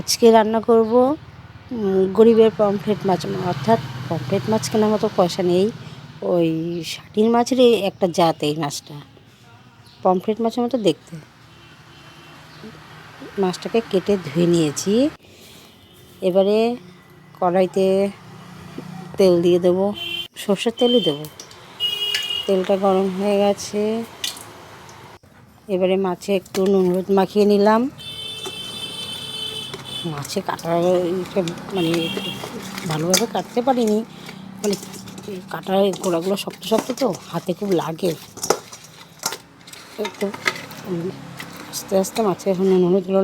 আজকে রান্না করব গরিবের পমফ্রেট মাছ অর্থাৎ পমফ্রেট মাছ কেনার মতো পয়সা নেই, ওই শাটির মাছেরই একটা জাত এই মাছটা। পমফ্রেট মাছের মতো দেখতে। মাছটাকে কেটে ধুয়ে নিয়েছি। এবারে কড়াইতে তেল দিয়ে দেবো, সর্ষের তেলই দেবো। তেলটা গরম হয়ে গেছে। এবারে মাছে একটু নুন হলুদ মাখিয়ে নিলাম। মাছে কাটার মানে ভালোভাবে কাটতে পারিনি। মানে কাটার গোড়াগুলো শক্ত শক্ত তো, হাতে খুব লাগে। একটু আস্তে আস্তে মাছে এখন নুনগুলো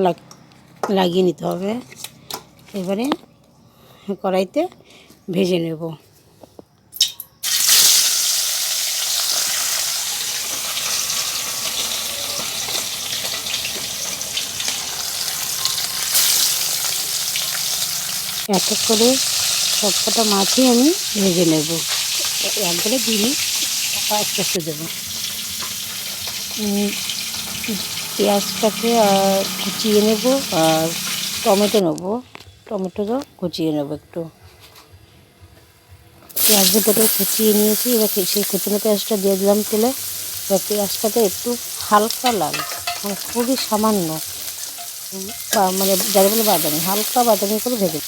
লাগিয়ে নিতে হবে। এবারে কড়াইতে ভেজে নেব। এক এক করে সব কটা মাছই আমি ভেজে নেব। একবারে দিনই আস্তে আস্তে দেবো। পেঁয়াজটাকে কুচিয়ে নেব আর টমেটো নেব। টমেটোটাও কুচিয়ে নেব একটু। পেঁয়াজ দুটোকে কুচিয়ে নিয়েছি, এবার সেই কুচনো পেঁয়াজটা দিয়ে দিলাম তেলে। এবার পেঁয়াজটাকে একটু হালকা লাল মানে খুবই সামান্য মানে যারা বলে বাদামি, হালকা বাদামি করে ভেজে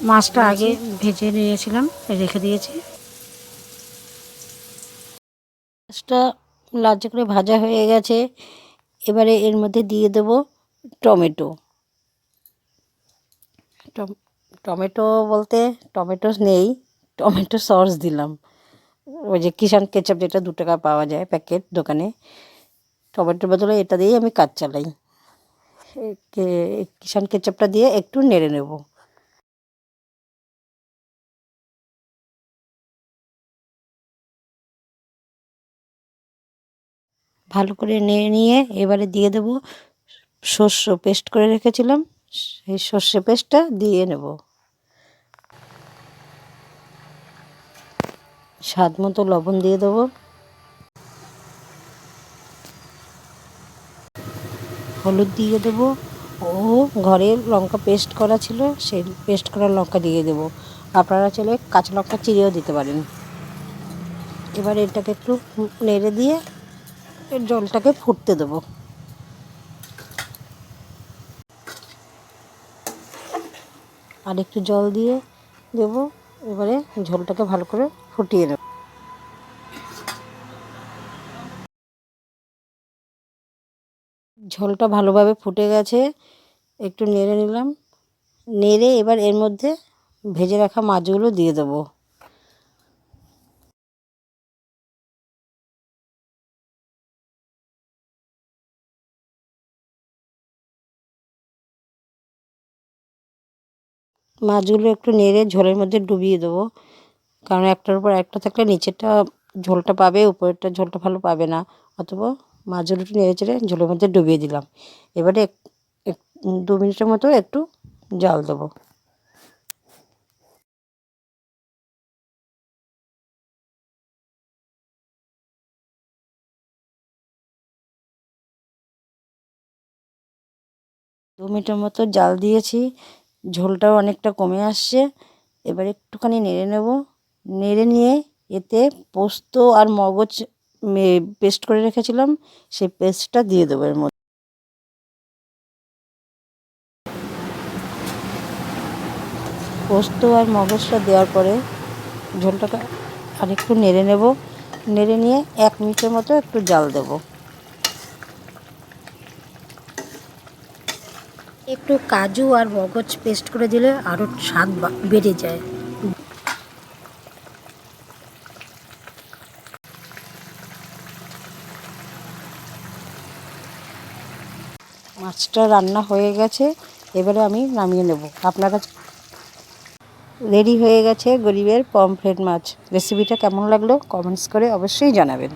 মাছটা আগে ভেজে নিয়েছিলাম, রেখে দিয়েছি। মাছটা লালচে করে ভাজা হয়ে গেছে। এবারে এর মধ্যে দিয়ে দেব টমেটো। টমেটো বলতে টমেটো নেই, টমেটো সস দিলাম। ওই যে কিষান কেচাপ যেটা দু টাকা পাওয়া যায় প্যাকেট দোকানে, টমেটোর বদলে এটা দিয়েই আমি কাজ চালাই। এ, কে- কিষান কেচাপটা দিয়ে একটু নেড়ে নেব। ভালো করে নেড়ে নিয়ে এবারে দিয়ে দেবো শস্য পেস্ট করে রেখেছিলাম। সেই সর্ষে পেস্টটা দিয়ে নেব। স্বাদ মতো লবণ দিয়ে দেবো। হলুদ দিয়ে দেবো। ও ঘরে লঙ্কা পেস্ট করা ছিল, সেই পেস্ট করা লঙ্কা দিয়ে দেবো। আপনারা চাইলে কাঁচা লঙ্কা চিড়েও দিতে পারেন। এবার এটাকে একটু নেড়ে দিয়ে এর জলটাকে ফুটতে দেবো। আর একটু জল দিয়ে দেব। এবারে ঝোলটাকে ভালো করে ফুটিয়ে নেব। ঝোলটা ভালোভাবে ফুটে গেছে। একটু নেড়ে নিলাম। নেড়ে এবার এর মধ্যে ভেজে রাখা মাছগুলো দিয়ে দেবো। মাছগুলো একটু নেড়ে ঝোলের মধ্যে ডুবিয়ে দেবো। কারণ একটার উপর একটা থাকলে নিচেরটা ঝোলটা পাবে, উপরেরটা ঝোলটা ভালো পাবে না। অথবা মাছগুলো একটু নেড়ে চেড়ে ঝোলের মধ্যে ডুবিয়ে দিলাম। এবারে দু মিনিটের মতো একটু জল দেবো। দু মিনিটের মতো জাল দিয়েছি। ঝোলটাও অনেকটা কমে আসছে। এবার একটুখানি নেড়ে নেব। নেড়ে নিয়ে এতে পোস্ত আর মগজ পেস্ট করে রেখেছিলাম। সেই পেস্টটা দিয়ে দেবো এর মধ্যে। পোস্ত আর মগজটা দেওয়ার পরে ঝোলটাকে আরেকটু নেড়ে নেব। নেড়ে নিয়ে এক মিনিটের মতো একটু জাল দেবো। একটু কাজু আর মগজ পেস্ট করে দিলে আরও স্বাদ বেড়ে যায়। মাছটা রান্না হয়ে গেছে, এবারে আমি নামিয়ে নেব। আপনারা রেডি হয়ে গেছে গরিবের পমফ্রেট মাছ। রেসিপিটা কেমন লাগল? কমেন্টস করে অবশ্যই জানাবেন।